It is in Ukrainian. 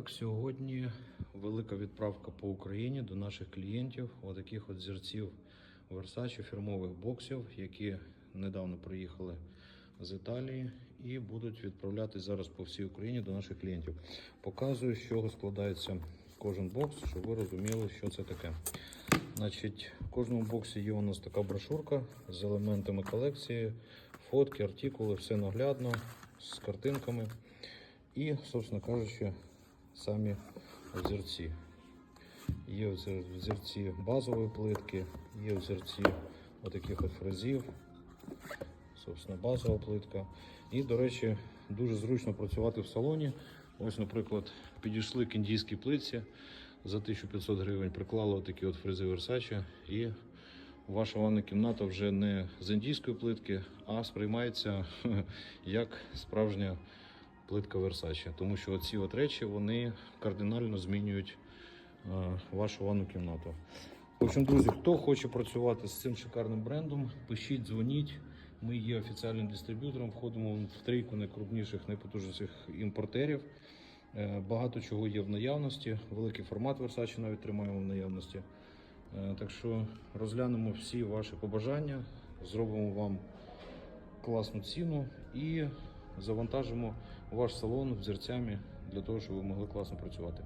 Так, сьогодні велика відправка по Україні до наших клієнтів. Отаких от зірців Versace фірмових боксів, які недавно приїхали з Італії і будуть відправляти зараз по всій Україні до наших клієнтів. Показую, з чого складається кожен бокс, щоб ви розуміли, що це таке. Значить, в кожному боксі є у нас така брошурка з елементами колекції, фотки, артикули, все наглядно, з картинками. І, собственно кажучи, самі взірці. Є взірці базової плитки, є взірці отаких от фрезів, собственно, базова плитка. І, до речі, дуже зручно працювати в салоні. Ось, наприклад, підійшли к індійській плитці за 1500 гривень, приклали такі от фрези Versace і ваша ванна кімната вже не з індійської плитки, а сприймається як справжня плитка Versace. Тому що ці от речі вони кардинально змінюють е, вашу ванну кімнату. В общем, друзі, хто хоче працювати з цим шикарним брендом, пишіть, дзвоніть. Ми є офіціальним дистриб'ютором, входимо в трійку найкрупніших, найпотужніших імпортерів. Е, Багато чого є в наявності. Великий формат Versace навіть тримаємо в наявності. Е, Так що розглянемо всі ваші побажання, зробимо вам класну ціну і завантажимо ваш салон взірцями для того, щоб ви могли класно працювати.